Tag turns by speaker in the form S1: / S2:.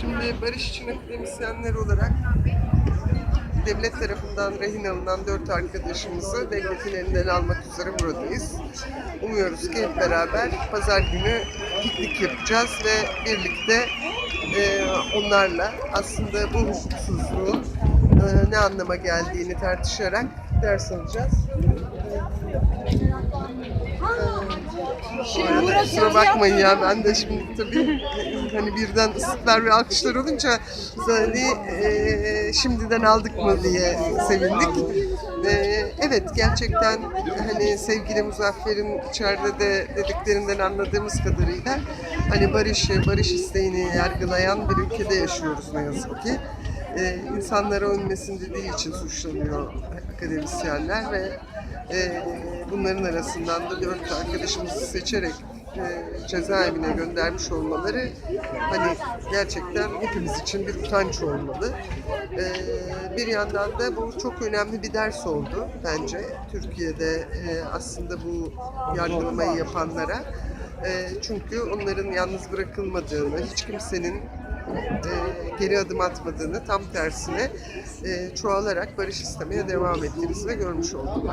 S1: Şimdi barış için akademisyenler olarak devlet tarafından rehin alınan dört arkadaşımızı devletin elinden almak üzere buradayız. Umuyoruz ki hep beraber pazar günü piknik yapacağız ve birlikte e, onlarla aslında bu hukuksuzluğun e, ne anlama geldiğini tartışarak ders alacağız. Şimdi kusura bakmayın ya ben de şimdi tabii hani birden ıslıklar ve alkışlar olunca hani e, şimdiden aldık mı diye sevindik. E, evet gerçekten hani sevgili Muzaffer'in içeride de dediklerinden anladığımız kadarıyla hani barışı, barış isteğini yargılayan bir ülkede yaşıyoruz ne yazık ki. E, insanlara ölmesin dediği için suçlanıyor akademisyenler ve e, bunların arasından da dört arkadaşımızı seçerek e, cezaevine göndermiş olmaları hani gerçekten hepimiz için bir utanç olmalı. E, bir yandan da bu çok önemli bir ders oldu bence Türkiye'de e, aslında bu yargılamayı yapanlara. E, çünkü onların yalnız bırakılmadığını, hiç kimsenin geri adım atmadığını tam tersine e, çoğalarak barış istemeye devam ettiğimizi de görmüş olduk.